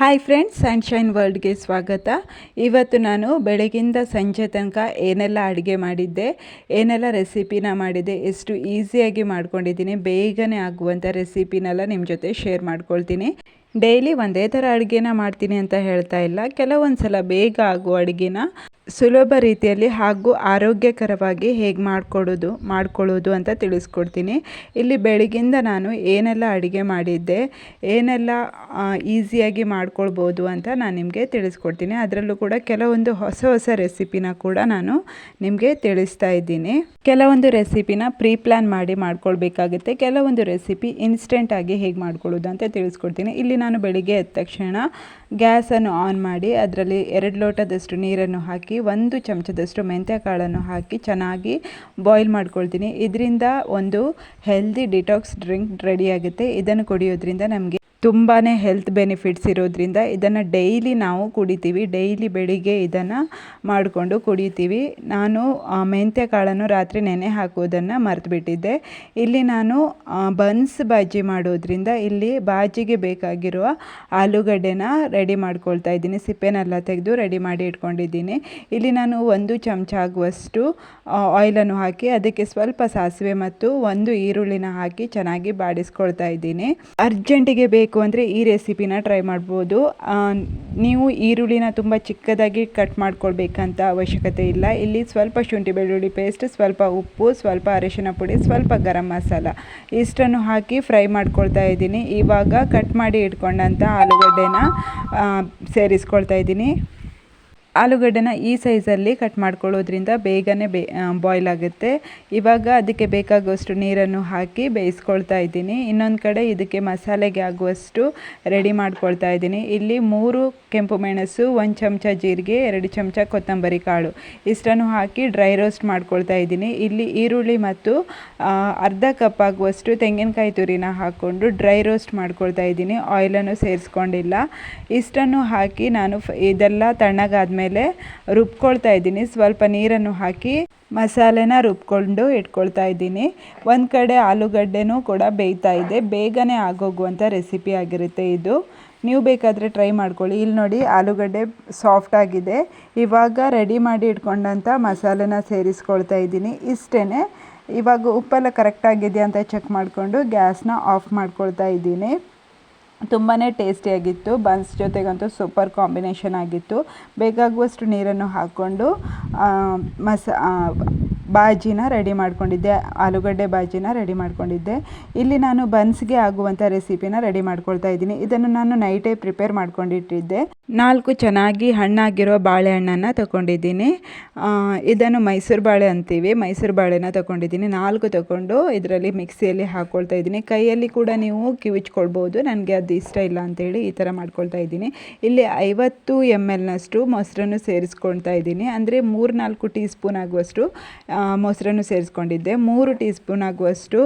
Hi friends sunshine ವರ್ಲ್ಡ್ಗೆ ಸ್ವಾಗತ. ಇವತ್ತು ನಾನು ಬೆಳಗಿಂದ ಸಂಜೆ ತನಕ ಏನೆಲ್ಲ ಅಡುಗೆ ಮಾಡಿದ್ದೆ, ಏನೆಲ್ಲ ರೆಸಿಪಿನ ಮಾಡಿದ್ದೆ, ಎಷ್ಟು ಈಸಿಯಾಗಿ ಮಾಡ್ಕೊಂಡಿದ್ದೀನಿ, ಬೇಗನೆ ಆಗುವಂಥ ರೆಸಿಪಿನೆಲ್ಲ ನಿಮ್ಮ ಜೊತೆ ಶೇರ್ ಮಾಡ್ಕೊಳ್ತೀನಿ. ಡೈಲಿ ಒಂದೇ ಥರ ಅಡುಗೆನ ಮಾಡ್ತೀನಿ ಅಂತ ಹೇಳ್ತಾ ಇಲ್ಲ. ಕೆಲವೊಂದು ಸಲ ಬೇಗ ಆಗುವ ಅಡುಗೆನ ಸುಲಭ ರೀತಿಯಲ್ಲಿ ಹಾಗೂ ಆರೋಗ್ಯಕರವಾಗಿ ಹೇಗೆ ಮಾಡಿಕೊಡೋದು, ಮಾಡ್ಕೊಳ್ಳೋದು ಅಂತ ತಿಳಿಸ್ಕೊಡ್ತೀನಿ. ಇಲ್ಲಿ ಬೆಳಗಿಂದ ನಾನು ಏನೆಲ್ಲ ಅಡುಗೆ ಮಾಡಿದ್ದೆ, ಏನೆಲ್ಲ ಈಸಿಯಾಗಿ ಮಾಡ್ಕೊಳ್ಬೋದು ಅಂತ ನಾನು ನಿಮಗೆ ತಿಳಿಸ್ಕೊಡ್ತೀನಿ. ಅದರಲ್ಲೂ ಕೂಡ ಕೆಲವೊಂದು ಹೊಸ ಹೊಸ ರೆಸಿಪಿನ ಕೂಡ ನಾನು ನಿಮಗೆ ತಿಳಿಸ್ತಾ ಇದ್ದೀನಿ. ಕೆಲವೊಂದು ರೆಸಿಪಿನ ಪ್ರೀ ಪ್ಲ್ಯಾನ್ ಮಾಡಿ ಮಾಡ್ಕೊಳ್ಬೇಕಾಗುತ್ತೆ. ಕೆಲವೊಂದು ರೆಸಿಪಿ ಇನ್ಸ್ಟೆಂಟಾಗಿ ಹೇಗೆ ಮಾಡ್ಕೊಳ್ಳೋದು ಅಂತ ತಿಳಿಸ್ಕೊಡ್ತೀನಿ. ಇಲ್ಲಿ ನಾನು ಬೆಳಿಗ್ಗೆ ಎದ್ದ ತಕ್ಷಣ ಗ್ಯಾಸನ್ನು ಆನ್ ಮಾಡಿ, ಅದರಲ್ಲಿ ಎರಡು ಲೋಟದಷ್ಟು ನೀರನ್ನು ಹಾಕಿ ಒಂದು ಚಮಚದಷ್ಟು ಮೆಂತ್ಯ ಕಾಳನ್ನು ಹಾಕಿ ಚೆನ್ನಾಗಿ ಬಾಯ್ಲ್ ಮಾಡ್ಕೊಳ್ತೀನಿ. ಇದರಿಂದ ಒಂದು ಹೆಲ್ದಿ ಡಿಟಾಕ್ಸ್ ಡ್ರಿಂಕ್ ರೆಡಿ ಆಗುತ್ತೆ. ಇದನ್ನು ಕುಡಿಯೋದ್ರಿಂದ ನಮಗೆ ತುಂಬಾ ಹೆಲ್ತ್ ಬೆನಿಫಿಟ್ಸ್ ಇರೋದ್ರಿಂದ ಇದನ್ನು ಡೈಲಿ ನಾವು ಕುಡಿತೀವಿ. ಡೈಲಿ ಬೆಳಿಗ್ಗೆ ಇದನ್ನು ಮಾಡಿಕೊಂಡು ಕುಡಿತೀವಿ. ನಾನು ಮೆಂತ್ಯ ಕಾಳನ್ನು ರಾತ್ರಿ ನೆನೆ ಹಾಕೋದನ್ನು ಮರೆತುಬಿಟ್ಟಿದ್ದೆ. ಇಲ್ಲಿ ನಾನು ಬನ್ಸ್ ಬಾಜಿ ಮಾಡೋದ್ರಿಂದ ಇಲ್ಲಿ ಬಾಜಿಗೆ ಬೇಕಾಗಿರುವ ಆಲೂಗಡ್ಡೆನ ರೆಡಿ ಮಾಡ್ಕೊಳ್ತಾ ಇದ್ದೀನಿ. ಸಿಪ್ಪೆನೆಲ್ಲ ತೆಗೆದು ರೆಡಿ ಮಾಡಿ ಇಟ್ಕೊಂಡಿದ್ದೀನಿ. ಇಲ್ಲಿ ನಾನು ಒಂದು ಚಮಚ ಆಗುವಷ್ಟು ಆಯಿಲನ್ನು ಹಾಕಿ ಅದಕ್ಕೆ ಸ್ವಲ್ಪ ಸಾಸಿವೆ ಮತ್ತು ಒಂದು ಈರುಳ್ಳಿನ ಹಾಕಿ ಚೆನ್ನಾಗಿ ಬಾಡಿಸ್ಕೊಳ್ತಾ ಇದ್ದೀನಿ. ಅರ್ಜೆಂಟಿಗೆ ಬೇಕು ಬೇಕು ಅಂದರೆ ಈ ರೆಸಿಪಿನ ಟ್ರೈ ಮಾಡ್ಬೋದು. ನೀವು ಈರುಳ್ಳಿನ ತುಂಬ ಚಿಕ್ಕದಾಗಿ ಕಟ್ ಮಾಡ್ಕೊಳ್ಬೇಕಂತ ಅವಶ್ಯಕತೆ ಇಲ್ಲ. ಇಲ್ಲಿ ಸ್ವಲ್ಪ ಶುಂಠಿ ಬೆಳ್ಳುಳ್ಳಿ ಪೇಸ್ಟ್, ಸ್ವಲ್ಪ ಉಪ್ಪು, ಸ್ವಲ್ಪ ಅರಿಶಿನ ಪುಡಿ, ಸ್ವಲ್ಪ ಗರಂ ಮಸಾಲ ಇಷ್ಟನ್ನು ಹಾಕಿ ಫ್ರೈ ಮಾಡ್ಕೊಳ್ತಾ ಇದ್ದೀನಿ. ಇವಾಗ ಕಟ್ ಮಾಡಿ ಇಟ್ಕೊಂಡಂಥ ಆಲೂಗಡ್ಡೆನ ಸೇರಿಸ್ಕೊಳ್ತಾ ಇದ್ದೀನಿ. ಆಲೂಗಡ್ಡೆನ ಈ ಸೈಜಲ್ಲಿ ಕಟ್ ಮಾಡ್ಕೊಳ್ಳೋದ್ರಿಂದ ಬೇಗನೆ ಬೇ ಬಾಯ್ಲ್ ಆಗುತ್ತೆ. ಇವಾಗ ಅದಕ್ಕೆ ಬೇಕಾಗುವಷ್ಟು ನೀರನ್ನು ಹಾಕಿ ಬೇಯಿಸ್ಕೊಳ್ತಾ ಇದ್ದೀನಿ. ಇನ್ನೊಂದು ಕಡೆ ಇದಕ್ಕೆ ಮಸಾಲೆಗೆ ಆಗುವಷ್ಟು ರೆಡಿ ಮಾಡ್ಕೊಳ್ತಾ ಇದ್ದೀನಿ. ಇಲ್ಲಿ ಮೂರು ಕೆಂಪು ಮೆಣಸು, ಒಂದು ಚಮಚ ಜೀರಿಗೆ, ಎರಡು ಚಮಚ ಕೊತ್ತಂಬರಿ ಕಾಳು. ಇಷ್ಟನ್ನು ಹಾಕಿ ಡ್ರೈ ರೋಸ್ಟ್ ಮಾಡ್ಕೊಳ್ತಾ ಇದ್ದೀನಿ. ಇಲ್ಲಿ ಈರುಳ್ಳಿ ಮತ್ತು ಅರ್ಧ ಕಪ್ ಆಗುವಷ್ಟು ತೆಂಗಿನಕಾಯಿ ತುರಿನ ಹಾಕ್ಕೊಂಡು ಡ್ರೈ ರೋಸ್ಟ್ ಮಾಡ್ಕೊಳ್ತಾ ಇದ್ದೀನಿ. ಆಯಿಲನ್ನು ಸೇರಿಸ್ಕೊಂಡಿಲ್ಲ. ಇಷ್ಟನ್ನು ಹಾಕಿ ನಾನು ಇದೆಲ್ಲ ತಣ್ಣಗಾದ್ಮೇಲೆ ಮೇಲೆ ರುಬ್ಕೊಳ್ತಾ ಇದ್ದೀನಿ. ಸ್ವಲ್ಪ ನೀರನ್ನು ಹಾಕಿ ಮಸಾಲೆನ ರುಬ್ಕೊಂಡು ಇಟ್ಕೊಳ್ತಾ ಇದ್ದೀನಿ. ಒಂದು ಕಡೆ ಆಲೂಗಡ್ಡೆನೂ ಕೂಡ ಬೇಯ್ತಾ ಇದೆ. ಬೇಗನೆ ಆಗೋಗುವಂಥ ರೆಸಿಪಿ ಆಗಿರುತ್ತೆ ಇದು. ನೀವು ಬೇಕಾದರೆ ಟ್ರೈ ಮಾಡ್ಕೊಳ್ಳಿ. ಇಲ್ಲಿ ನೋಡಿ ಆಲೂಗಡ್ಡೆ ಸಾಫ್ಟ್ ಆಗಿದೆ. ಇವಾಗ ರೆಡಿ ಮಾಡಿ ಇಟ್ಕೊಂಡಂಥ ಮಸಾಲೆನ ಸೇರಿಸ್ಕೊಳ್ತಾ ಇದ್ದೀನಿ. ಇಷ್ಟೇ ಇವಾಗ ಉಪ್ಪೆಲ್ಲ ಕರೆಕ್ಟಾಗಿದೆಯಾ ಅಂತ ಚೆಕ್ ಮಾಡಿಕೊಂಡು ಗ್ಯಾಸ್ನ ಆಫ್ ಮಾಡ್ಕೊಳ್ತಾ ಇದ್ದೀನಿ. ತುಂಬಾ ಟೇಸ್ಟಿಯಾಗಿತ್ತು ಬನ್ಸ್ ಜೊತೆಗಂತೂ ಸೂಪರ್ ಕಾಂಬಿನೇಷನ್ ಆಗಿತ್ತು. ಬೇಕಾಗುವಷ್ಟು ನೀರನ್ನು ಹಾಕ್ಕೊಂಡು ಮಸ ಬಾಜಿನ ರೆಡಿ ಮಾಡ್ಕೊಂಡಿದ್ದೆ, ಆಲೂಗಡ್ಡೆ ಬಾಜಿನ ರೆಡಿ ಮಾಡ್ಕೊಂಡಿದ್ದೆ. ಇಲ್ಲಿ ನಾನು ಬನ್ಸ್ಗೆ ಆಗುವಂಥ ರೆಸಿಪಿನ ರೆಡಿ ಮಾಡ್ಕೊಳ್ತಾ ಇದ್ದೀನಿ. ಇದನ್ನು ನಾನು ನೈಟೇ ಪ್ರಿಪೇರ್ ಮಾಡ್ಕೊಂಡಿಟ್ಟಿದ್ದೆ. ನಾಲ್ಕು ಚೆನ್ನಾಗಿ ಹಣ್ಣಾಗಿರೋ ಬಾಳೆಹಣ್ಣನ್ನು ತಗೊಂಡಿದ್ದೀನಿ. ಇದನ್ನು ಮೈಸೂರು ಬಾಳೆ ಅಂತೀವಿ. ಮೈಸೂರು ಬಾಳೆನ ತಗೊಂಡಿದ್ದೀನಿ. ನಾಲ್ಕು ತಗೊಂಡು ಇದರಲ್ಲಿ ಮಿಕ್ಸಿಯಲ್ಲಿ ಹಾಕ್ಕೊಳ್ತಾ ಇದ್ದೀನಿ. ಕೈಯಲ್ಲಿ ಕೂಡ ನೀವು ಕಿವಿಚ್ಕೊಳ್ಬೋದು. ನನಗೆ ಅದು ಇಷ್ಟ ಇಲ್ಲ ಅಂತೇಳಿ ಈ ಥರ ಮಾಡ್ಕೊಳ್ತಾ ಇದ್ದೀನಿ. ಇಲ್ಲಿ ಐವತ್ತು ಎಂ ಎಲ್ನಷ್ಟು ಮೊಸರನ್ನು ಸೇರಿಸ್ಕೊಳ್ತಾ ಇದ್ದೀನಿ. ಅಂದರೆ ಮೂರು ನಾಲ್ಕು ಟೀ ಸ್ಪೂನ್ ಆಗುವಷ್ಟು ಮೊಸರನ್ನು ಸೇರಿಸ್ಕೊಂಡಿದ್ದೆ. ಮೂರು ಟೀ ಸ್ಪೂನ್ ಆಗುವಷ್ಟು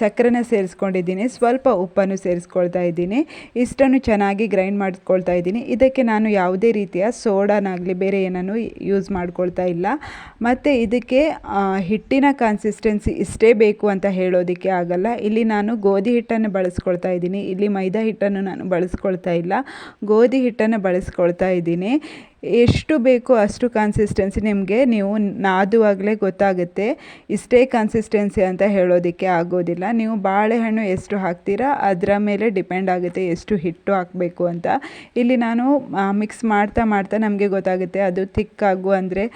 ಸಕ್ಕರೆನ ಸೇರಿಸ್ಕೊಂಡಿದ್ದೀನಿ. ಸ್ವಲ್ಪ ಉಪ್ಪನ್ನು ಸೇರಿಸ್ಕೊಳ್ತಾ ಇದ್ದೀನಿ. ಇಷ್ಟನ್ನು ಚೆನ್ನಾಗಿ ಗ್ರೈಂಡ್ ಮಾಡ್ಕೊಳ್ತಾ ಇದ್ದೀನಿ. ಇದಕ್ಕೆ ನಾನು ಯಾವುದೇ ರೀತಿಯ ಸೋಡಾನಾಗಲಿ, ಬೇರೆ ಏನನ್ನು ಯೂಸ್ ಮಾಡ್ಕೊಳ್ತಾ ಇಲ್ಲ. ಮತ್ತು ಇದಕ್ಕೆ ಹಿಟ್ಟಿನ ಕನ್ಸಿಸ್ಟೆನ್ಸಿ ಇಷ್ಟೇ ಬೇಕು ಅಂತ ಹೇಳೋದಕ್ಕೆ ಆಗಲ್ಲ. ಇಲ್ಲಿ ನಾನು ಗೋಧಿ ಹಿಟ್ಟನ್ನು ಬಳಸ್ಕೊಳ್ತಾ ಇದ್ದೀನಿ. ಇಲ್ಲಿ ಮೈದಾ ಹಿಟ್ಟನ್ನು ನಾನು ಬಳಸ್ಕೊಳ್ತಾ ಇಲ್ಲ. ಗೋಧಿ ಹಿಟ್ಟನ್ನು ಬಳಸ್ಕೊಳ್ತಾ ಇದ್ದೀನಿ. ಎಷ್ಟು ಬೇಕೋ ಅಷ್ಟು ಕನ್ಸಿಸ್ಟೆನ್ಸಿ ನಿಮಗೆ ನೀವು ನಾದುವಾಗಲೇ ಗೊತ್ತಾಗುತ್ತೆ, ಇಷ್ಟೇ ಕನ್ಸಿಸ್ಟೆನ್ಸಿ ಅಂತ ಹೇಳೋದಕ್ಕೆ ಆಗೋದಿಲ್ಲ. ನೀವು ಬಾಳೆಹಣ್ಣು ಎಷ್ಟು ಹಾಕ್ತೀರಾ, ಅದರ ಮೇಲೆ ಡಿಪೆಂಡ್ ಆಗುತ್ತೆ ಎಷ್ಟು ಹಿಟ್ಟು ಹಾಕಬೇಕು ಅಂತ. ಇಲ್ಲಿ ನಾನು ಮಿಕ್ಸ್ ಮಾಡ್ತಾ ಮಾಡ್ತಾ ನಮಗೆ ಗೊತ್ತಾಗುತ್ತೆ ಅದು ತಿಕ್ಕಾಗು ಅಂದರೆ,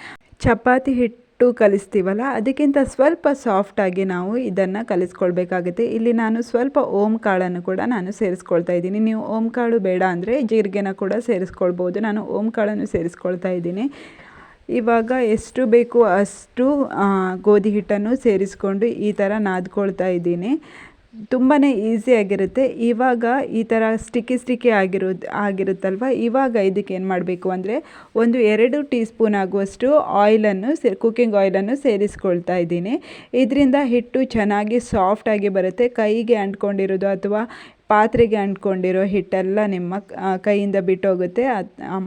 ಚಪಾತಿ ಹಿಟ್ಟು ಹಿಟ್ಟು ಕಲಿಸ್ತೀವಲ್ಲ, ಅದಕ್ಕಿಂತ ಸ್ವಲ್ಪ ಸಾಫ್ಟಾಗಿ ನಾವು ಇದನ್ನು ಕಲಿಸ್ಕೊಳ್ಬೇಕಾಗುತ್ತೆ. ಇಲ್ಲಿ ನಾನು ಸ್ವಲ್ಪ ಓಮ್ ಕಾಳನ್ನು ಕೂಡ ನಾನು ಸೇರಿಸ್ಕೊಳ್ತಾ ಇದ್ದೀನಿ. ನೀವು ಓಮ್ ಕಾಳು ಬೇಡ ಅಂದರೆ ಜೀರಿಗೆನ ಕೂಡ ಸೇರಿಸ್ಕೊಳ್ಬೋದು. ನಾನು ಓಮ್ ಕಾಳನ್ನು ಸೇರಿಸ್ಕೊಳ್ತಾ ಇದ್ದೀನಿ. ಇವಾಗ ಎಷ್ಟು ಬೇಕು ಅಷ್ಟು ಗೋಧಿ ಹಿಟ್ಟನ್ನು ಸೇರಿಸ್ಕೊಂಡು ಈ ಥರ ನಾದ್ಕೊಳ್ತಾ ಇದ್ದೀನಿ. ತುಂಬಾ ಈಸಿಯಾಗಿರುತ್ತೆ ಇವಾಗ ಈ ಥರ ಸ್ಟಿಕ್ಕಿ ಸ್ಟಿಕ್ಕಿ ಆಗಿರೋದು, ಆಗಿರುತ್ತಲ್ವ? ಇವಾಗ ಇದಕ್ಕೆ ಏನು ಮಾಡಬೇಕು ಅಂದರೆ ಒಂದು ಎರಡು ಟೀ ಸ್ಪೂನ್ ಆಗುವಷ್ಟು ಆಯಿಲನ್ನು ಸೇ ಕುಕ್ಕಿಂಗ್ ಆಯಿಲನ್ನು ಸೇರಿಸ್ಕೊಳ್ತಾ ಇದ್ದೀನಿ. ಇದರಿಂದ ಹಿಟ್ಟು ಚೆನ್ನಾಗಿ ಸಾಫ್ಟಾಗಿ ಬರುತ್ತೆ. ಕೈಗೆ ಅಂಟ್ಕೊಂಡಿರೋದು ಅಥವಾ ಪಾತ್ರೆಗೆ ಅಂಟ್ಕೊಂಡಿರೋ ಹಿಟ್ಟೆಲ್ಲ ನಿಮ್ಮ ಕೈಯಿಂದ ಬಿಟ್ಟೋಗುತ್ತೆ.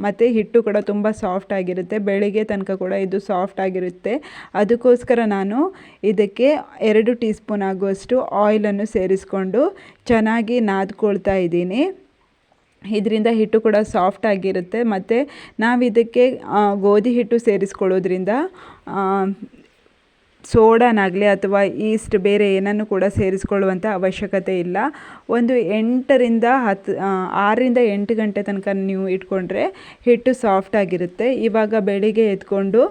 ಮತ್ತು ಹಿಟ್ಟು ಕೂಡ ತುಂಬ ಸಾಫ್ಟ್ ಆಗಿರುತ್ತೆ. ಬೆಳಿಗ್ಗೆ ತನಕ ಕೂಡ ಇದು ಸಾಫ್ಟ್ ಆಗಿರುತ್ತೆ. ಅದಕ್ಕೋಸ್ಕರ ನಾನು ಇದಕ್ಕೆ ಎರಡು ಟೀ ಸ್ಪೂನ್ ಆಗುವಷ್ಟು ಆಯಿಲನ್ನು ಸೇರಿಸ್ಕೊಂಡು ಚೆನ್ನಾಗಿ ನಾದ್ಕೊಳ್ತಾ ಇದ್ದೀನಿ. ಇದರಿಂದ ಹಿಟ್ಟು ಕೂಡ ಸಾಫ್ಟ್ ಆಗಿರುತ್ತೆ. ಮತ್ತು ನಾವು ಇದಕ್ಕೆ ಗೋಧಿ ಹಿಟ್ಟು ಸೇರಿಸ್ಕೊಳ್ಳೋದ್ರಿಂದ ಸೋಡಾನಾಗಲಿ ಅಥವಾ ಈಸ್ಟ್ ಬೇರೆ ಏನನ್ನು ಕೂಡ ಸೇರಿಸ್ಕೊಳ್ಳುವಂಥ ಅವಶ್ಯಕತೆ ಇಲ್ಲ. ಒಂದು ಎಂಟರಿಂದ ಹತ್ತು ಆರರಿಂದ ಎಂಟು ಗಂಟೆ ತನಕ ನೀವು ಇಟ್ಕೊಂಡ್ರೆ ಹಿಟ್ಟು ಸಾಫ್ಟ್ ಆಗಿರುತ್ತೆ. ಇವಾಗ ಬೆಳಿಗ್ಗೆ ಎತ್ಕೊಂಡು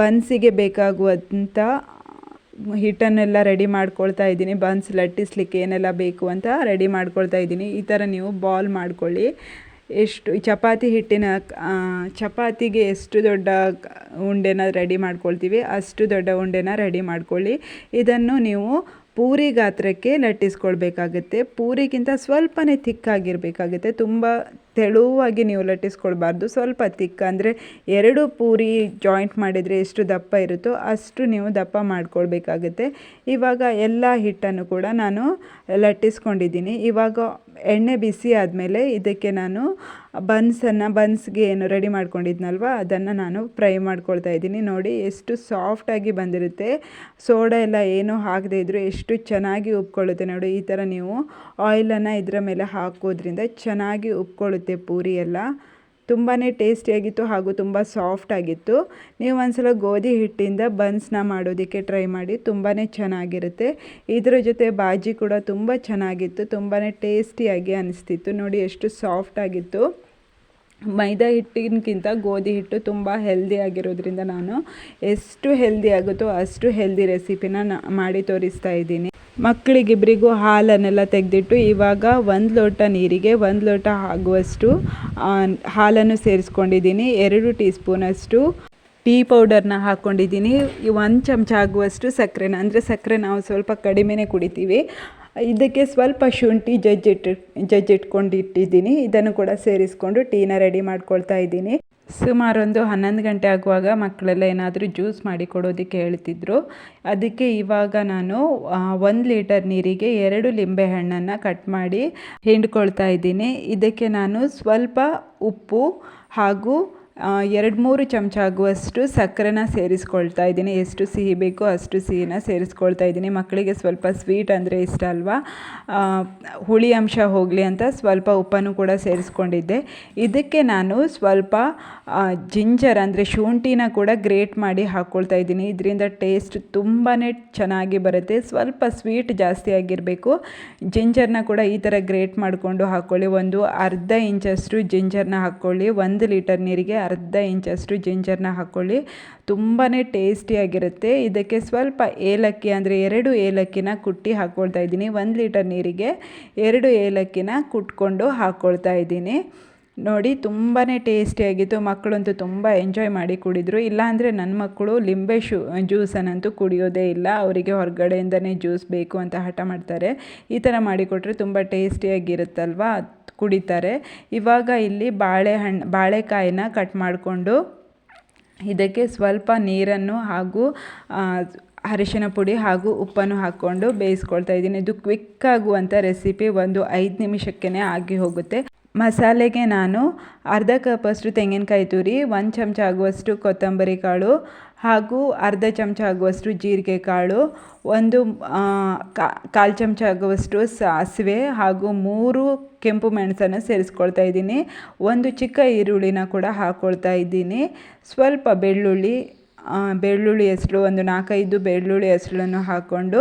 ಬನ್ಸಿಗೆ ಬೇಕಾಗುವಂಥ ಹಿಟ್ಟನ್ನೆಲ್ಲ ರೆಡಿ ಮಾಡ್ಕೊಳ್ತಾ ಇದ್ದೀನಿ. ಬನ್ಸ್ ಲಟ್ಟಿಸ್ಲಿಕ್ಕೆ ಏನೆಲ್ಲ ಬೇಕು ಅಂತ ರೆಡಿ ಮಾಡ್ಕೊಳ್ತಾ ಇದ್ದೀನಿ. ಈ ಥರ ನೀವು ಬಾಲ್ ಮಾಡ್ಕೊಳ್ಳಿ. ಎಷ್ಟು ಚಪಾತಿ ಹಿಟ್ಟಿನ ಚಪಾತಿಗೆ ಎಷ್ಟು ದೊಡ್ಡ ಉಂಡೆನ ರೆಡಿ ಮಾಡ್ಕೊಳ್ತೀವಿ, ಅಷ್ಟು ದೊಡ್ಡ ಉಂಡೆನ ರೆಡಿ ಮಾಡ್ಕೊಳ್ಳಿ. ಇದನ್ನು ನೀವು ಪೂರಿ ಗಾತ್ರಕ್ಕೆ ಲಟ್ಟಿಸ್ಕೊಳ್ಬೇಕಾಗುತ್ತೆ. ಪೂರಿಗಿಂತ ಸ್ವಲ್ಪನೇ ತಿಕ್ಕಾಗಿರಬೇಕಾಗುತ್ತೆ ತುಂಬ ತೆಳುವಾಗಿ ನೀವು ಲಟ್ಟಿಸ್ಕೊಳ್ಬಾರ್ದು. ಸ್ವಲ್ಪ ತಿಕ್ಕ, ಅಂದರೆ ಎರಡು ಪೂರಿ ಜಾಯಿಂಟ್ ಮಾಡಿದರೆ ಎಷ್ಟು ದಪ್ಪ ಇರುತ್ತೋ ಅಷ್ಟು ನೀವು ದಪ್ಪ ಮಾಡ್ಕೊಳ್ಬೇಕಾಗುತ್ತೆ. ಇವಾಗ ಎಲ್ಲ ಹಿಟ್ಟನ್ನು ಕೂಡ ನಾನು ಲಟ್ಟಿಸ್ಕೊಂಡಿದ್ದೀನಿ. ಇವಾಗ ಎಣ್ಣೆ ಬಿಸಿ ಆದಮೇಲೆ ಇದಕ್ಕೆ ನಾನು ಬನ್ಸನ್ನು, ಬನ್ಸ್ಗೆ ಏನು ರೆಡಿ ಮಾಡ್ಕೊಂಡಿದ್ನಲ್ವ? ಅದನ್ನು ನಾನು ಫ್ರೈ ಮಾಡ್ಕೊಳ್ತಾ ಇದ್ದೀನಿ. ನೋಡಿ, ಎಷ್ಟು ಸಾಫ್ಟಾಗಿ ಬಂದಿರುತ್ತೆ. ಸೋಡಾ ಎಲ್ಲ ಏನೂ ಹಾಕದೇ ಇದ್ದರೂ ಎಷ್ಟು ಚೆನ್ನಾಗಿ ಉಪ್ಕೊಳ್ಳುತ್ತೆ ನೋಡಿ, ಈ ಥರ ನೀವು ಆಯಿಲನ್ನು ಇದರ ಮೇಲೆ ಹಾಕೋದ್ರಿಂದ ಚೆನ್ನಾಗಿ ಉಪ್ಕೊಳ್ಳುತ್ತೆ ಪೂರಿ ಎಲ್ಲ. ತುಂಬಾ ಟೇಸ್ಟಿಯಾಗಿತ್ತು ಹಾಗೂ ತುಂಬ ಸಾಫ್ಟ್ ಆಗಿತ್ತು. ನೀವು ಒಂದ್ಸಲ ಗೋಧಿ ಹಿಟ್ಟಿಂದ ಬನ್ಸ್ನ ಮಾಡೋದಕ್ಕೆ ಟ್ರೈ ಮಾಡಿ ತುಂಬಾ ಚೆನ್ನಾಗಿರುತ್ತೆ. ಇದರ ಜೊತೆ ಬಾಜಿ ಕೂಡ ತುಂಬ ಚೆನ್ನಾಗಿತ್ತು ತುಂಬಾ ಟೇಸ್ಟಿಯಾಗಿ ಅನಿಸ್ತಿತ್ತು. ನೋಡಿ ಎಷ್ಟು ಸಾಫ್ಟ್ ಆಗಿತ್ತು. ಮೈದಾ ಹಿಟ್ಟಿನಕ್ಕಿಂತ ಗೋಧಿ ಹಿಟ್ಟು ತುಂಬ ಹೆಲ್ದಿ ಆಗಿರೋದ್ರಿಂದ ನಾನು ಎಷ್ಟು ಹೆಲ್ದಿ ಆಗುತ್ತೋ ಅಷ್ಟು ಹೆಲ್ದಿ ರೆಸಿಪಿನ ಮಾಡಿ ತೋರಿಸ್ತಾ ಇದ್ದೀನಿ. ಮಕ್ಕಳಿಗಿಬ್ಬರಿಗೂ ಹಾಲನ್ನೆಲ್ಲ ತೆಗೆದಿಟ್ಟು ಇವಾಗ ಒಂದು ಲೋಟ ನೀರಿಗೆ ಒಂದು ಲೋಟ ಆಗುವಷ್ಟು ಹಾಲನ್ನು ಸೇರಿಸ್ಕೊಂಡಿದ್ದೀನಿ. ಎರಡು ಟೀ ಸ್ಪೂನಷ್ಟು ಟೀ ಪೌಡರ್ನ ಹಾಕ್ಕೊಂಡಿದ್ದೀನಿ ಒಂದು ಚಮಚ ಆಗುವಷ್ಟು ಸಕ್ಕರೆನ, ಅಂದರೆ ಸಕ್ಕರೆ ನಾವು ಸ್ವಲ್ಪ ಕಡಿಮೆನೇ ಕುಡಿತೀವಿ. ಇದಕ್ಕೆ ಸ್ವಲ್ಪ ಶುಂಠಿ ಜಜ್ಜಿಟ್ಟು, ಜಜ್ಜಿಟ್ಕೊಂಡಿಟ್ಟಿದ್ದೀನಿ. ಇದನ್ನು ಕೂಡ ಸೇರಿಸ್ಕೊಂಡು ಟೀನ ರೆಡಿ ಮಾಡ್ಕೊಳ್ತಾ ಇದ್ದೀನಿ. ಸುಮಾರೊಂದು ಹನ್ನೊಂದು ಗಂಟೆ ಆಗುವಾಗ ಮಕ್ಕಳೆಲ್ಲ ಏನಾದರೂ ಜ್ಯೂಸ್ ಮಾಡಿ ಕೊಡೋದಕ್ಕೆ ಹೇಳ್ತಿದ್ರು. ಅದಕ್ಕೆ ಇವಾಗ ನಾನು ಒಂದು ಲೀಟರ್ ನೀರಿಗೆ ಎರಡು ಲಿಂಬೆ ಹಣ್ಣನ್ನು ಕಟ್ ಮಾಡಿ ಹಿಂಡ್ಕೊಳ್ತಾ ಇದ್ದೀನಿ. ಇದಕ್ಕೆ ನಾನು ಸ್ವಲ್ಪ ಉಪ್ಪು ಹಾಗೂ ಎರಡು ಮೂರು ಚಮಚ ಆಗುವಷ್ಟು ಸಕ್ಕರೆನ ಸೇರಿಸ್ಕೊಳ್ತಾ ಇದ್ದೀನಿ. ಎಷ್ಟು ಸಿಹಿ ಬೇಕೋ ಅಷ್ಟು ಸಿಹಿನ ಸೇರಿಸ್ಕೊಳ್ತಾ ಇದ್ದೀನಿ. ಮಕ್ಕಳಿಗೆ ಸ್ವಲ್ಪ ಸ್ವೀಟ್ ಅಂದರೆ ಇಷ್ಟ ಅಲ್ವಾ? ಹುಳಿ ಅಂಶ ಹೋಗಲಿ ಅಂತ ಸ್ವಲ್ಪ ಉಪ್ಪನ್ನು ಕೂಡ ಸೇರಿಸ್ಕೊಂಡಿದ್ದೆ. ಇದಕ್ಕೆ ನಾನು ಸ್ವಲ್ಪ ಜಿಂಜರ್ ಅಂದರೆ ಶುಂಠಿನ ಕೂಡ ಗ್ರೇಟ್ ಮಾಡಿ ಹಾಕ್ಕೊಳ್ತಾ ಇದ್ದೀನಿ. ಇದರಿಂದ ಟೇಸ್ಟ್ ತುಂಬಾ ಚೆನ್ನಾಗಿ ಬರುತ್ತೆ. ಸ್ವಲ್ಪ ಸ್ವೀಟ್ ಜಾಸ್ತಿ ಆಗಿರಬೇಕು. ಜಿಂಜರ್ನ ಕೂಡ ಈ ಥರ ಗ್ರೇಟ್ ಮಾಡಿಕೊಂಡು ಹಾಕ್ಕೊಳ್ಳಿ ಒಂದು ಅರ್ಧ ಇಂಚಷ್ಟು ಜಿಂಜರ್ನ ಹಾಕ್ಕೊಳ್ಳಿ ಒಂದು ಲೀಟರ್ ನೀರಿಗೆ ಅರ್ಧ ಇಂಚಷ್ಟು ಜಿಂಜರ್ನ ಹಾಕ್ಕೊಳ್ಳಿ ತುಂಬಾ ಟೇಸ್ಟಿಯಾಗಿರುತ್ತೆ ಇದಕ್ಕೆ ಸ್ವಲ್ಪ ಏಲಕ್ಕಿ ಅಂದರೆ ಎರಡು ಏಲಕ್ಕಿನ ಕುಟ್ಟಿ ಹಾಕ್ಕೊಳ್ತಾ ಇದ್ದೀನಿ. ಒಂದು ಲೀಟರ್ ನೀರಿಗೆ ಎರಡು ಏಲಕ್ಕಿನ ಕುಟ್ಕೊಂಡು ಹಾಕ್ಕೊಳ್ತಾ ಇದ್ದೀನಿ. ನೋಡಿ ತುಂಬಾ ಟೇಸ್ಟಿಯಾಗಿತ್ತು ಮಕ್ಕಳಂತೂ ತುಂಬ ಎಂಜಾಯ್ ಮಾಡಿ ಕುಡಿದ್ರು. ಇಲ್ಲಾಂದರೆ ನನ್ನ ಮಕ್ಕಳು ಲಿಂಬೆ ಶೂ, ಜ್ಯೂಸನ್ನಂತೂ ಕುಡಿಯೋದೇ ಇಲ್ಲ. ಅವರಿಗೆ ಹೊರಗಡೆಯಿಂದನೇ ಜ್ಯೂಸ್ ಬೇಕು ಅಂತ ಹಠ ಮಾಡ್ತಾರೆ. ಈ ಥರ ಮಾಡಿಕೊಟ್ರೆ ತುಂಬ ಟೇಸ್ಟಿಯಾಗಿರುತ್ತಲ್ವ? ಕುಡಿತಾರೆ. ಇವಾಗ ಇಲ್ಲಿ ಬಾಳೆಹಣ್ಣು ಬಾಳೆಕಾಯಿನ ಕಟ್ ಮಾಡಿಕೊಂಡು ಇದಕ್ಕೆ ಸ್ವಲ್ಪ ನೀರನ್ನು ಹಾಗೂ ಅರಿಶಿನ ಪುಡಿ ಹಾಗೂ ಉಪ್ಪನ್ನು ಹಾಕ್ಕೊಂಡು ಬೇಯಿಸ್ಕೊಳ್ತಾ ಇದ್ದೀನಿ. ಇದು ಕ್ವಿಕ್ ಆಗುವಂಥ ರೆಸಿಪಿ ಒಂದು ಐದು ನಿಮಿಷಕ್ಕೇ ಆಗಿ ಹೋಗುತ್ತೆ. ಮಸಾಲೆಗೆ ನಾನು ಅರ್ಧ ಕಪ್ಪಷ್ಟು ತೆಂಗಿನಕಾಯಿ ತುರಿ, ಒಂದು ಚಮಚ ಆಗುವಷ್ಟು ಕೊತ್ತಂಬರಿ ಕಾಳು ಹಾಗೂ ಅರ್ಧ ಚಮಚ ಆಗುವಷ್ಟು ಜೀರಿಗೆ ಕಾಳು, ಒಂದು ಕಾಲು ಚಮಚ ಆಗುವಷ್ಟು ಸಾಸಿವೆ ಹಾಗೂ ಮೂರು ಕೆಂಪು ಮೆಣಸನ್ನು ಸೇರಿಸ್ಕೊಳ್ತಾ ಇದ್ದೀನಿ. ಒಂದು ಚಿಕ್ಕ ಈರುಳ್ಳಿನ ಕೂಡ ಹಾಕ್ಕೊಳ್ತಾ ಇದ್ದೀನಿ. ಸ್ವಲ್ಪ ಬೆಳ್ಳುಳ್ಳಿ ಬೆಳ್ಳುಳ್ಳಿ ಹೆಸರು, ಒಂದು ನಾಲ್ಕೈದು ಬೆಳ್ಳುಳ್ಳಿ ಹೆಸರನ್ನು ಹಾಕ್ಕೊಂಡು,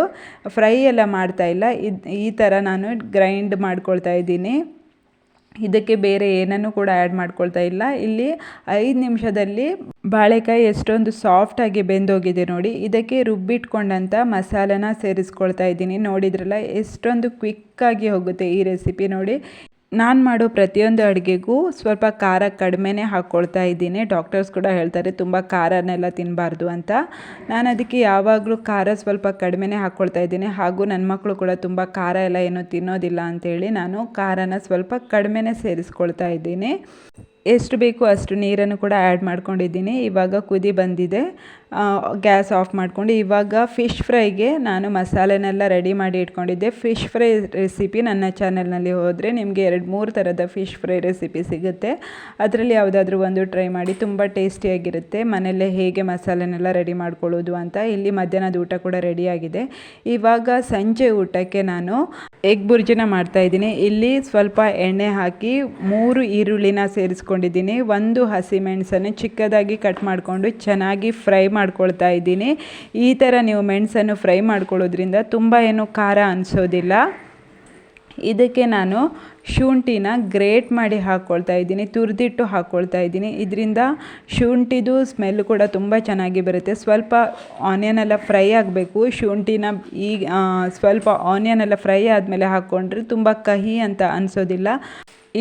ಫ್ರೈ ಎಲ್ಲ ಮಾಡ್ತಾಯಿಲ್ಲ ಇದು, ಈ ಥರ ನಾನು ಗ್ರೈಂಡ್ ಮಾಡ್ಕೊಳ್ತಾ ಇದ್ದೀನಿ. ಇದಕ್ಕೆ ಬೇರೆ ಏನನ್ನು ಕೂಡ ಆ್ಯಡ್ ಮಾಡ್ಕೊಳ್ತಾ ಇಲ್ಲ. ಇಲ್ಲಿ ಐದು ನಿಮಿಷದಲ್ಲಿ ಬಾಳೆಕಾಯಿ ಎಷ್ಟೊಂದು ಸಾಫ್ಟಾಗಿ ಬೆಂದೋಗಿದೆ ನೋಡಿ. ಇದಕ್ಕೆ ರುಬ್ಬಿಟ್ಕೊಂಡಂಥ ಮಸಾಲನ ಸೇರಿಸ್ಕೊಳ್ತಾ ಇದ್ದೀನಿ. ನೋಡಿದ್ರಲ್ಲ, ಎಷ್ಟೊಂದು ಕ್ವಿಕ್ಕಾಗಿ ಹೋಗುತ್ತೆ ಈ ರೆಸಿಪಿ ನೋಡಿ. ನಾನು ಮಾಡೋ ಪ್ರತಿಯೊಂದು ಅಡುಗೆಗೂ ಸ್ವಲ್ಪ ಖಾರ ಕಡಿಮೆನೆ ಹಾಕ್ಕೊಳ್ತಾ ಇದ್ದೀನಿ. ಡಾಕ್ಟರ್ಸ್ ಕೂಡ ಹೇಳ್ತಾರೆ ತುಂಬ ಖಾರನೆಲ್ಲ ತಿನ್ನಬಾರ್ದು ಅಂತ. ನಾನು ಅದಕ್ಕೆ ಯಾವಾಗಲೂ ಖಾರ ಸ್ವಲ್ಪ ಕಡಿಮೆನೆ ಹಾಕ್ಕೊಳ್ತಾ ಇದ್ದೀನಿ. ಹಾಗೂ ನನ್ನ ಮಕ್ಕಳು ಕೂಡ ತುಂಬ ಖಾರ ಎಲ್ಲ ಏನು ತಿನ್ನೋದಿಲ್ಲ ಅಂಥೇಳಿ ನಾನು ಖಾರನ ಸ್ವಲ್ಪ ಕಡಿಮೆನೆ ಸೇರಿಸ್ಕೊಳ್ತಾ ಇದ್ದೀನಿ. ಎಷ್ಟು ಬೇಕು ಅಷ್ಟು ನೀರನ್ನು ಕೂಡ ಆ್ಯಡ್ ಮಾಡ್ಕೊಂಡಿದ್ದೀನಿ. ಇವಾಗ ಕುದಿ ಬಂದಿದೆ. ಗ್ಯಾಸ್ ಆಫ್ ಮಾಡಿಕೊಂಡು ಇವಾಗ ಫಿಶ್ ಫ್ರೈಗೆ ನಾನು ಮಸಾಲೆನೆಲ್ಲ ರೆಡಿ ಮಾಡಿ ಇಟ್ಕೊಂಡಿದ್ದೆ. ಫಿಶ್ ಫ್ರೈ ರೆಸಿಪಿ ನನ್ನ ಚಾನೆಲ್ನಲ್ಲಿ ಹೋದರೆ ನಿಮಗೆ ಎರಡು ಮೂರು ಥರದ ಫಿಶ್ ಫ್ರೈ ರೆಸಿಪಿ ಸಿಗುತ್ತೆ. ಅದರಲ್ಲಿ ಯಾವುದಾದ್ರೂ ಒಂದು ಟ್ರೈ ಮಾಡಿ, ತುಂಬ ಟೇಸ್ಟಿಯಾಗಿರುತ್ತೆ ಮನೆಯಲ್ಲೇ ಹೇಗೆ ಮಸಾಲೆನೆಲ್ಲ ರೆಡಿ ಮಾಡ್ಕೊಳ್ಳೋದು ಅಂತ ಇಲ್ಲಿ ಮಧ್ಯಾಹ್ನದ ಊಟ ಕೂಡ ರೆಡಿಯಾಗಿದೆ ಇವಾಗ ಸಂಜೆ ಊಟಕ್ಕೆ ನಾನು ಎಗ್ ಬುರ್ಜಿನ ಮಾಡ್ತಾ ಇದ್ದೀನಿ. ಇಲ್ಲಿ ಸ್ವಲ್ಪ ಎಣ್ಣೆ ಹಾಕಿ ಮೂರು ಈರುಳ್ಳಿನ ಸೇರಿಸ್ಕೊಂಡಿದ್ದೀನಿ. ಒಂದು ಹಸಿಮೆಣಸನ್ನು ಚಿಕ್ಕದಾಗಿ ಕಟ್ ಮಾಡಿಕೊಂಡು ಚೆನ್ನಾಗಿ ಫ್ರೈ ಮಾಡ್ಕೊಳ್ತಾ ಇದ್ದೀನಿ. ಈ ಥರ ನೀವು ಮೆಣಸನ್ನು ಫ್ರೈ ಮಾಡ್ಕೊಳ್ಳೋದ್ರಿಂದ ತುಂಬ ಏನು ಖಾರ ಅನಿಸೋದಿಲ್ಲ. ಇದಕ್ಕೆ ನಾನು ಶುಂಠಿನ ಗ್ರೇಟ್ ಮಾಡಿ ಹಾಕ್ಕೊಳ್ತಾ ಇದ್ದೀನಿ, ತುರಿದಿಟ್ಟು ಹಾಕ್ಕೊಳ್ತಾ ಇದ್ದೀನಿ. ಇದರಿಂದ ಶುಂಠಿದು ಸ್ಮೆಲ್ ಕೂಡ ತುಂಬ ಚೆನ್ನಾಗಿ ಬರುತ್ತೆ. ಸ್ವಲ್ಪ ಆನಿಯನ್ ಎಲ್ಲ ಫ್ರೈ ಆಗಬೇಕು. ಶುಂಠಿನ ಈಗ ಸ್ವಲ್ಪ ಆನಿಯನ್ ಎಲ್ಲ ಫ್ರೈ ಆದಮೇಲೆ ಹಾಕ್ಕೊಂಡ್ರೆ ತುಂಬ ಕಹಿ ಅಂತ ಅನಿಸೋದಿಲ್ಲ.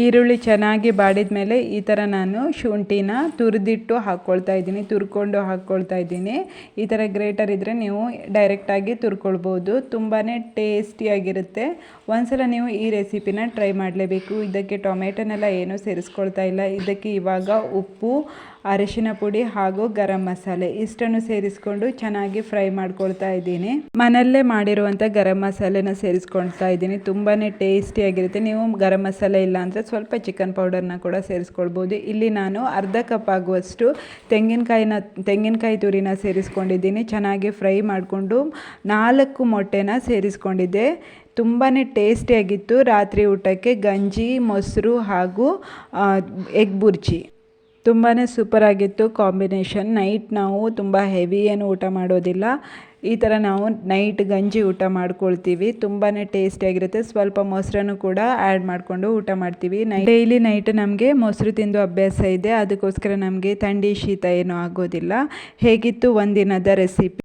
ಈರುಳ್ಳಿ ಚೆನ್ನಾಗಿ ಬಾಡಿದ ಮೇಲೆ ಈ ಥರ ನಾನು ಶುಂಠಿನ ತುರಿದಿಟ್ಟು ಹಾಕ್ಕೊಳ್ತಾ ಇದ್ದೀನಿ, ತುರ್ಕೊಂಡು ಹಾಕ್ಕೊಳ್ತಾ ಇದ್ದೀನಿ. ಈ ಥರ ಗ್ರೇಟರ್ ಇದ್ದರೆ ನೀವು ಡೈರೆಕ್ಟಾಗಿ ತುರ್ಕೊಳ್ಬೋದು. ತುಂಬಾ ಟೇಸ್ಟಿಯಾಗಿರುತ್ತೆ ಒಂದ್ಸಲ ನೀವು ಈ ರೆಸಿಪಿನ ಟ್ರೈ ಮಾಡಲೇಬೇಕು. ಇದಕ್ಕೆ ಟೊಮೆಟೊನೆಲ್ಲ ಏನೂ ಸೇರಿಸ್ಕೊಳ್ತಾ ಇಲ್ಲ. ಇದಕ್ಕೆ ಇವಾಗ ಉಪ್ಪು, ಅರಿಶಿನ ಪುಡಿ ಹಾಗೂ ಗರಂ ಮಸಾಲೆ ಇಷ್ಟನ್ನು ಸೇರಿಸ್ಕೊಂಡು ಚೆನ್ನಾಗಿ ಫ್ರೈ ಮಾಡ್ಕೊಳ್ತಾ ಇದ್ದೀನಿ. ಮನೆಯಲ್ಲೇ ಮಾಡಿರುವಂಥ ಗರಂ ಮಸಾಲೆನ ಸೇರಿಸ್ಕೊಳ್ತಾ ಇದ್ದೀನಿ. ತುಂಬಾ ಟೇಸ್ಟಿಯಾಗಿರುತ್ತೆ. ನೀವು ಗರಂ ಮಸಾಲೆ ಇಲ್ಲ ಅಂದರೆ ಸ್ವಲ್ಪ ಚಿಕನ್ ಪೌಡರ್ನ ಕೂಡ ಸೇರಿಸ್ಕೊಳ್ಬೋದು. ಇಲ್ಲಿ ನಾನು ಅರ್ಧ ಕಪ್ ಆಗುವಷ್ಟು ತೆಂಗಿನಕಾಯಿನ, ತೆಂಗಿನಕಾಯಿ ತುರಿನ ಸೇರಿಸ್ಕೊಂಡಿದ್ದೀನಿ. ಚೆನ್ನಾಗಿ ಫ್ರೈ ಮಾಡಿಕೊಂಡು ನಾಲ್ಕು ಮೊಟ್ಟೆನ ಸೇರಿಸ್ಕೊಂಡಿದ್ದೆ. ತುಂಬಾ ಟೇಸ್ಟಿಯಾಗಿತ್ತು ರಾತ್ರಿ ಊಟಕ್ಕೆ ಗಂಜಿ, ಮೊಸರು ಹಾಗೂ ಎಗ್ ಬುರ್ಜಿ ತುಂಬಾ ಸೂಪರಾಗಿತ್ತು ಕಾಂಬಿನೇಷನ್ ನೈಟ್ ನಾವು ತುಂಬ ಹೆವಿ ಏನು ಊಟ ಮಾಡೋದಿಲ್ಲ. ಈ ಥರ ನಾವು ನೈಟ್ ಗಂಜಿ ಊಟ ಮಾಡ್ಕೊಳ್ತೀವಿ. ತುಂಬಾ ಟೇಸ್ಟಿಯಾಗಿರುತ್ತೆ ಸ್ವಲ್ಪ ಮೊಸರನ್ನು ಕೂಡ ಆ್ಯಡ್ ಮಾಡಿಕೊಂಡು ಊಟ ಮಾಡ್ತೀವಿ. ನೈ ಡೈಲಿ ನೈಟ್ ನಮಗೆ ಮೊಸರು ತಿಂದು ಅಭ್ಯಾಸ ಇದೆ. ಅದಕ್ಕೋಸ್ಕರ ನಮಗೆ ಥಂಡಿ ಶೀತ ಏನೂ ಆಗೋದಿಲ್ಲ. ಹೇಗಿತ್ತು ಒಂದಿನದ ರೆಸಿಪಿ